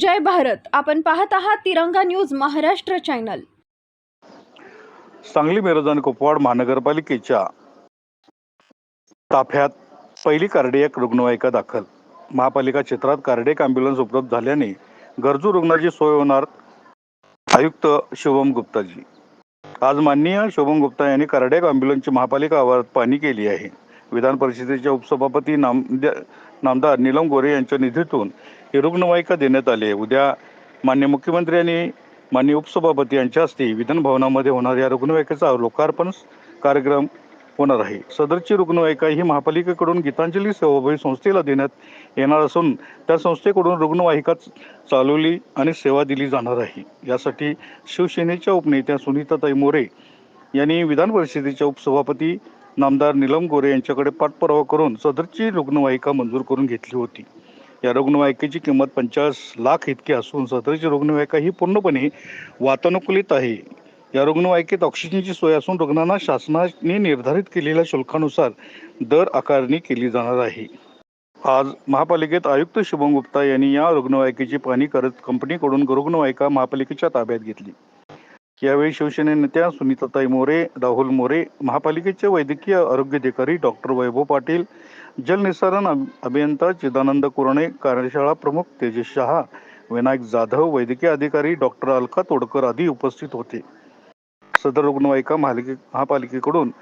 जय भारत. आपण पाहत आहात तिरंगा न्यूज महाराष्ट्र चॅनल. सांगली मिरज आणि कुपवाड महानगरपालिकेच्या ताफ्यात पहिली कार्डियक रुग्णवाहिका दाखल. महापालिका क्षेत्रात कार्डियक अँब्युलन्स उपलब्ध झाल्याने गरजू रुग्णाची सोय होणार आयुक्त शुभम गुप्ताजी. आज माननीय शुभम गुप्ता यांनी कार्डियक अँब्युलन्सची महापालिका आवारात पाहणी केली आहे. विधान परिषदेच्या उपसभापती नाम नामदार नीलम गोरे यांच्या निधीतून ही रुग्णवाहिका देण्यात आली आहे. उद्या मान्य मुख्यमंत्री आणि माननीय उपसभापती यांच्या हस्ते विधान भवनामध्ये होणाऱ्या रुग्णवाहिकेचा लोकार्पण कार्यक्रम होणार आहे. सदरची रुग्णवाहिका ही महापालिकेकडून गीतांजली सेवाभावी संस्थेला देण्यात येणार असून त्या संस्थेकडून रुग्णवाहिका चालवली आणि सेवा दिली जाणार आहे. यासाठी शिवसेनेच्या उपनेत्या सुनीताताई मोरे यांनी विधान परिषदेच्या उपसभापती नामदार निलम गोरे यांच्याकडे पाठपुरावा करून सदरची रुग्णवाहिका मंजूर करून घेतली होती. या रुग्णवाहिकेची किंमत पंचाळीस लाख इतकी असून सदरची रुग्णवाहिका ही पूर्णपणे वातानुकूलित आहे. या रुग्णवाहिकेत ऑक्सिजनची सोय असून रुग्णांना शासनाने निर्धारित केलेल्या शुल्कानुसार दर आकारणी केली जाणार आहे. आज महापालिकेत आयुक्त शुभम गुप्ता यांनी या रुग्णवाहिकेची पाहणी करत कंपनीकडून रुग्णवाहिका महापालिकेच्या ताब्यात घेतली. यावेळी शिवसेने नेत्या सुनीताताई मोरे राहुल मोरे महापालिकेचे वैद्यकीय आरोग्य अधिकारी डॉक्टर वैभव पाटील जलनिसारण अभियंता चिदानंद कुरणे कार्यशाळा प्रमुख तेजस शहा विनायक जाधव वैद्यकीय अधिकारी डॉक्टर अलका तोडकर आदी उपस्थित होते. सदर रुग्णवाहिका महालिके महापालिकेकडून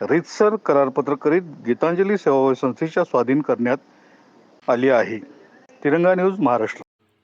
रितसर करारपत्र करीत गीतांजली सेवा संस्थेच्या स्वाधीन करण्यात आली आहे. तिरंगा न्यूज महाराष्ट्र.